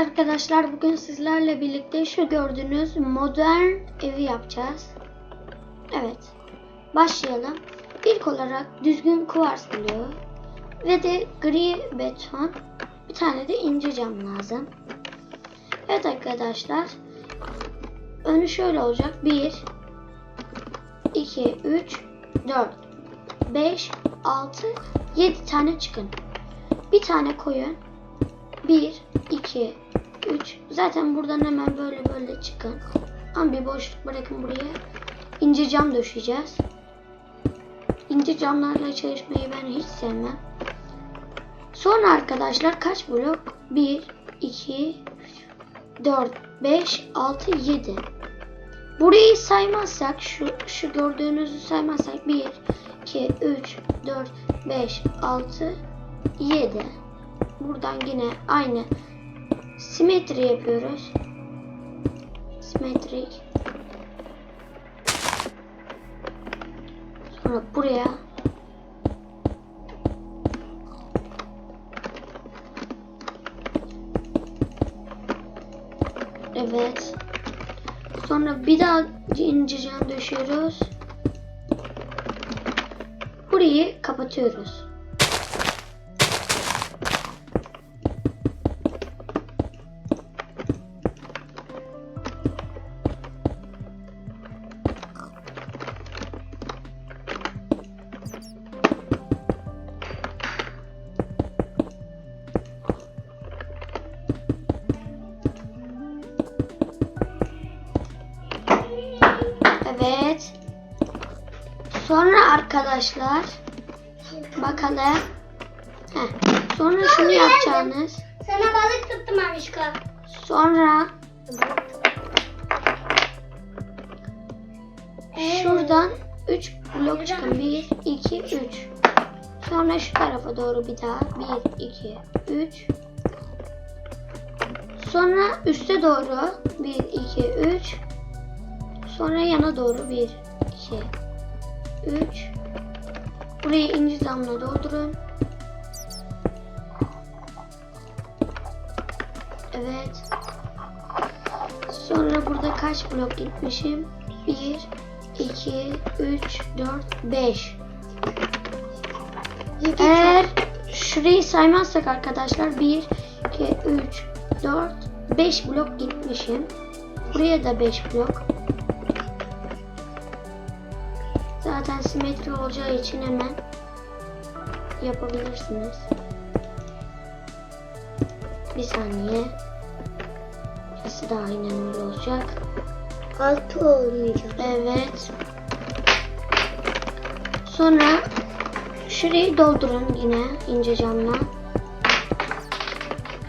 arkadaşlar bugün sizlerle birlikte şu gördüğünüz modern evi yapacağız. Evet. Başlayalım. İlk olarak düzgün kuvars bloğu ve de gri beton bir tane de ince cam lazım. Evet arkadaşlar. Önü şöyle olacak. 1 2 3 4 5 6 7 tane çıkın. Bir tane koyun. 1, 2, 3. Zaten buradan hemen böyle böyle çıkın. Ama bir boşluk bırakın buraya. İnce cam döşeyeceğiz. İnce camlarla çalışmayı ben hiç sevmem. Sonra arkadaşlar kaç blok? 1, 2, 4, 5, 6, 7. Burayı saymazsak, şu, şu gördüğünüzü saymazsak 1, 2, 3, 4, 5, 6, 7. Buradan yine aynı simetri yapıyoruz. Simetrik. Sonra buraya Evet. Sonra bir daha ince cam döşüyoruz. Burayı kapatıyoruz. Evet. Sonra arkadaşlar bakalım. Heh. Sonra şunu yapacağınız. Sana balık tuttum Amişko. Sonra şuradan 3 blok çıkın. 1, 2, 3. Sonra şu tarafa doğru bir daha. 1, 2, 3. Sonra üste doğru 1, 2, 3. Sonra yana doğru 1, 2, 3. Burayı inci zamla doldurun. Evet. Sonra burada kaç blok gitmişim? 1, 2, 3, 4, 5. Eğer şurayı saymazsak arkadaşlar 1, 2, 3, 4, 5 blok gitmişim. Buraya da 5 blok. Zaten simetri olacağı için hemen yapabilirsiniz. Bir saniye. Burası da aynen öyle olacak. Altı olmayacak. Evet. Sonra şurayı doldurun yine ince camla.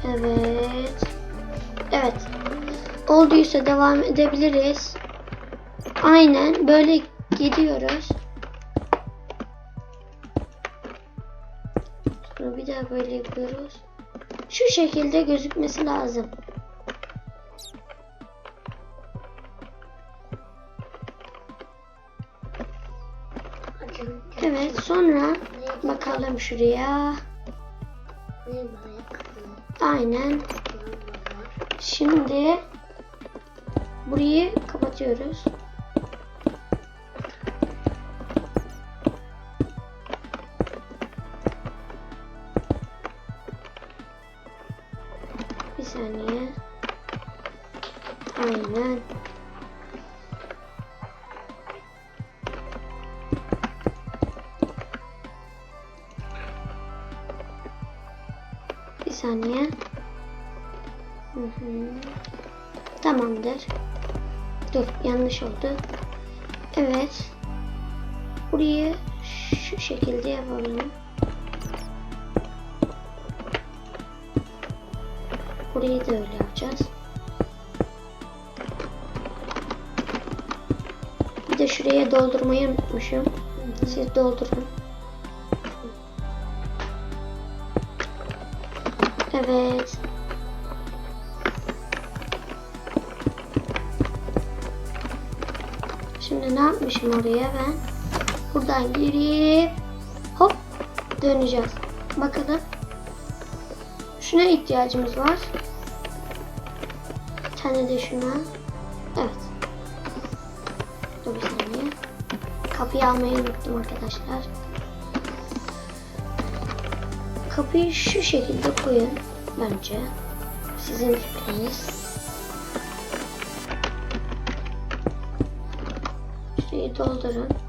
Evet. Evet. Olduysa devam edebiliriz. Aynen böyle gidiyoruz. Sonra bir daha böyle yapıyoruz. Şu şekilde gözükmesi lazım. Evet sonra bakalım şuraya. Aynen. Şimdi burayı kapatıyoruz. Saniye. Aynen. Bir saniye. Hı hı. Tamamdır. Dur yanlış oldu. Evet. Burayı şu şekilde yapalım. Burayı da öyle yapacağız. Bir de şuraya doldurmayı unutmuşum. Siz doldurun. Evet. Şimdi ne yapmışım oraya ben? Buradan girip hop döneceğiz. Bakalım. Şuna ihtiyacımız var. tane de şuna. Evet. Dur bir saniye. Kapıyı almayı unuttum arkadaşlar. Kapıyı şu şekilde koyun bence. Sizin fikriniz. Şurayı doldurun.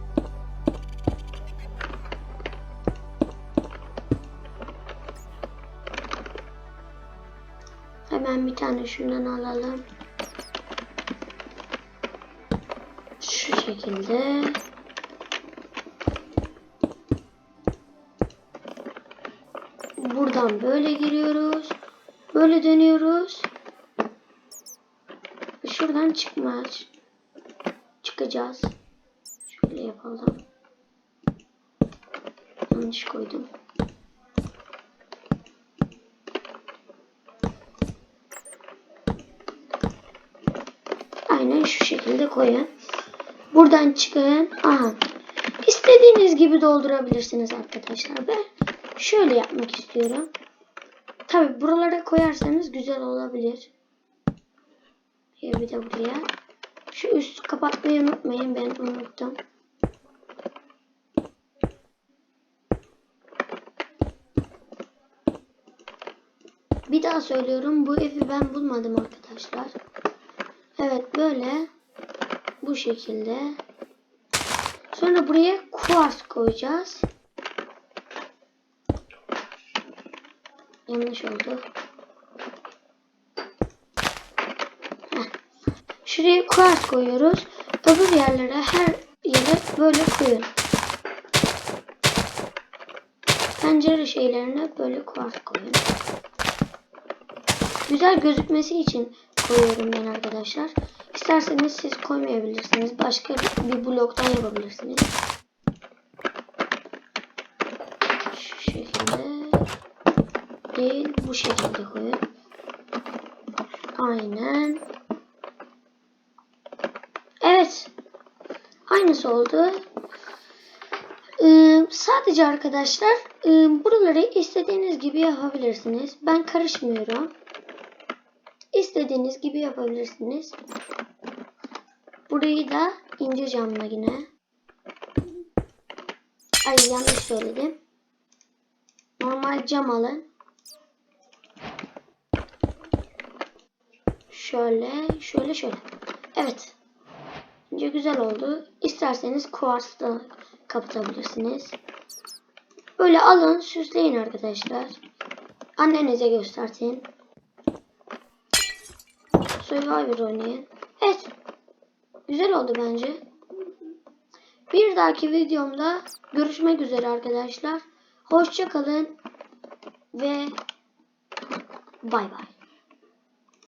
Hemen bir tane şundan alalım. Şu şekilde. Buradan böyle giriyoruz. Böyle dönüyoruz. Şuradan çıkmaz. Çıkacağız. Şöyle yapalım. Yanlış koydum. Aynen şu şekilde koyun. Buradan çıkın. Aha. İstediğiniz gibi doldurabilirsiniz arkadaşlar. Ben şöyle yapmak istiyorum. Tabi buralara koyarsanız güzel olabilir. Bir de buraya. Şu üstü kapatmayı unutmayın. Ben unuttum. Bir daha söylüyorum. Bu evi ben bulmadım arkadaşlar. Evet böyle. Bu şekilde. Sonra buraya kuvars koyacağız. Yanlış oldu. Şuraya kuvars koyuyoruz. Öbür yerlere her yere böyle koyun. Pencere şeylerine böyle kuvars koyun. Güzel gözükmesi için koyuyorum ben arkadaşlar. İsterseniz siz koymayabilirsiniz. Başka bir bloktan yapabilirsiniz. Şu şekilde değil bu şekilde koyun. Aynen. Evet. Aynısı oldu. Ee, sadece arkadaşlar e, buraları istediğiniz gibi yapabilirsiniz. Ben karışmıyorum. İstediğiniz gibi yapabilirsiniz. Burayı da ince camla yine. Ay yanlış söyledim. Normal cam alın. Şöyle, şöyle, şöyle. Evet. Bence güzel oldu. İsterseniz kuvarsla kapatabilirsiniz. Böyle alın, süsleyin arkadaşlar. Annenize göstersin. Survivor oynayın. Evet. Güzel oldu bence. Bir dahaki videomda görüşmek üzere arkadaşlar. Hoşça kalın ve bay bay.